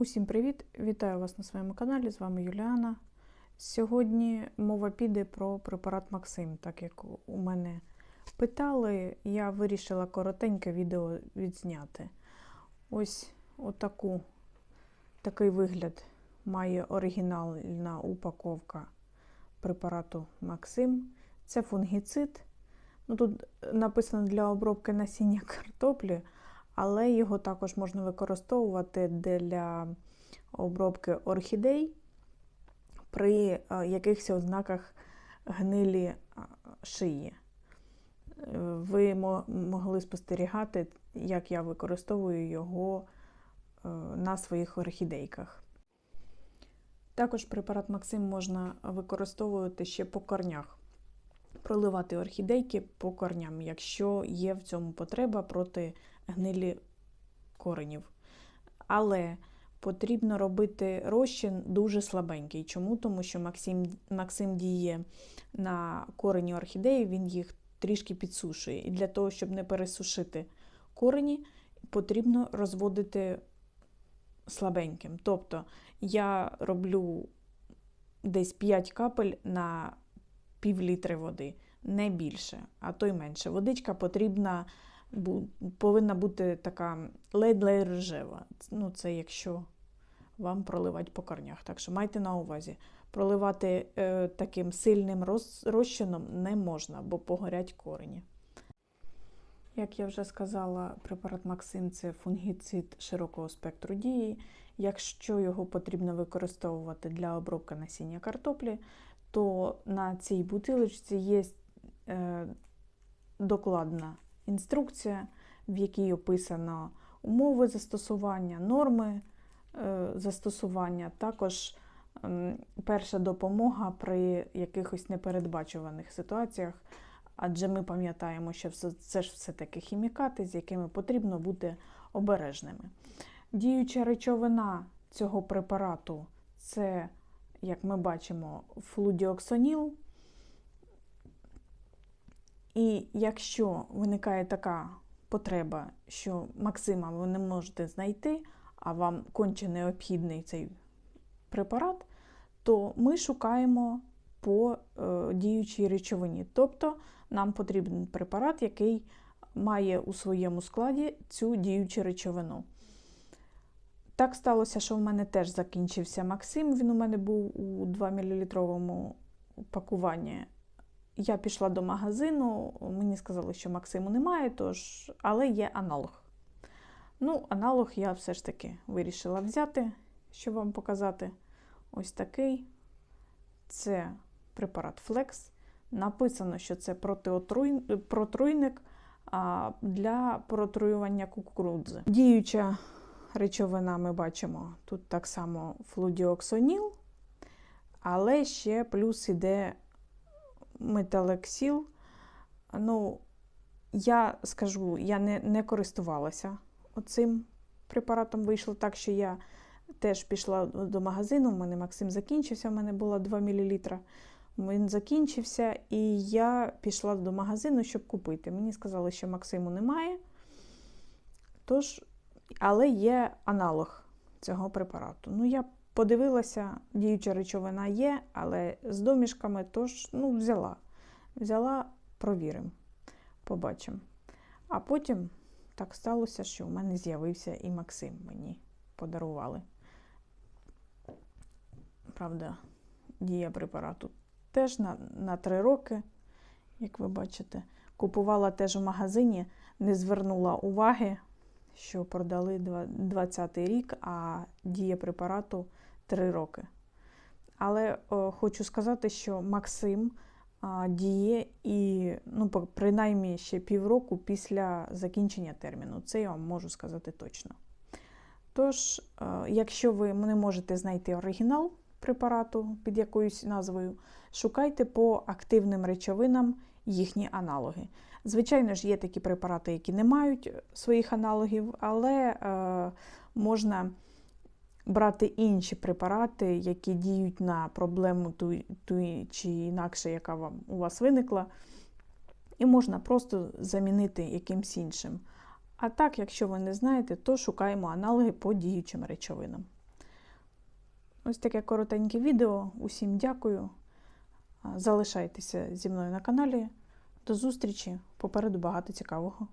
Усім привіт! Вітаю вас на своєму каналі. З вами Юліана. Сьогодні мова піде про препарат Максим. Так як у мене питали, я вирішила коротеньке відео відзняти. Ось отаку, такий вигляд має оригінальна упаковка препарату Максим. Це фунгіцид. Ну, Тут написано для обробки насіння картоплі але його також можна використовувати для обробки орхідей при е, якихось ознаках гнилі е, шиї. Е, ви могли спостерігати, як я використовую його на своїх орхідейках. Також препарат Максим можна використовувати ще по корнях, проливати орхідейки по корням, якщо є в цьому потреба проти гнилі коренів. Але потрібно робити розчин дуже слабенький. Чому? Тому що Максим Максим діє на корені орхідеї, він їх трішки підсушує. І для того, щоб не пересушити корені, потрібно розводити слабеньким. Тобто я роблю десь 5 капель на пів літри води, не більше, а то й менше. Водичка потрібна повинна бути така ледь-ледь рожева. Ну, це якщо вам проливати по корнях. Так що майте на увазі, проливати е, таким сильним роз, розчином не можна, бо погорять корені. Як я вже сказала, препарат Максим це фунгіцид широкого спектру дії. Якщо його потрібно використовувати для обробки насіння картоплі, то на цій бутилочці є е, докладна інструкція, в якій описано умови застосування, норми е, застосування, також ем, перша допомога при якихось непередбачуваних ситуаціях. Адже ми пам'ятаємо, що це ж все-таки хімікати, з якими потрібно бути обережними. Діюча речовина цього препарату це, як ми бачимо, флудіоксоніл. І якщо виникає така потреба, що Максима ви не можете знайти, а вам конче необхідний цей препарат, то ми шукаємо по е, діючій речовині. Тобто нам потрібен препарат, який має у своєму складі цю діючу речовину. Так сталося, що в мене теж закінчився Максим. Він у мене був у 2 мл пакуванні. Я пішла до магазину, мені сказали, що Максиму немає, тож, але є аналог. Ну, аналог я все ж таки вирішила взяти, щоб вам показати. Ось такий. Це препарат Flex. Написано, що це протруйник для протруювання кукурудзи. Діюча речовина ми бачимо тут так само флудіоксоніл, але ще плюс іде металексіл. Ну, я скажу, я не не користувалася цим препаратом. Вийшло так, що я теж пішла до магазину. У мене Максим закінчився, у мене було 2 мл. Він закінчився, і я пішла до магазину, щоб купити. Мені сказали, що Максиму немає. Тож, але є аналог цього препарату. Ну, я Подивилася, діюча речовина є, але з домішками тож ну, взяла. Взяла, провіримо, побачимо. А потім так сталося, що у мене з'явився і Максим мені подарували. Правда, дія препарату теж на на 3 роки, як ви бачите. Купувала теж у магазині, не звернула уваги, що продали 20 й рік, а дія препарату 3 роки. Але о, хочу сказати, що Максим а, діє і ну, принаймні ще півроку після закінчення терміну. Це я вам можу сказати точно. Тож, а, якщо ви не можете знайти оригінал препарату під якоюсь назвою, шукайте по активним речовинам їхні аналоги. Звичайно ж, є такі препарати, які не мають своїх аналогів, але е, можна брати інші препарати, які діють на проблему ту, ту чи інакше, яка вам у вас виникла, і можна просто замінити якимсь іншим. А так, якщо ви не знаєте, то шукаємо аналоги по діючим речовинам. Ось таке коротеньке відео. Усім дякую. Залишайтеся зі мною на каналі. До зустрічі. Попереду багато цікавого.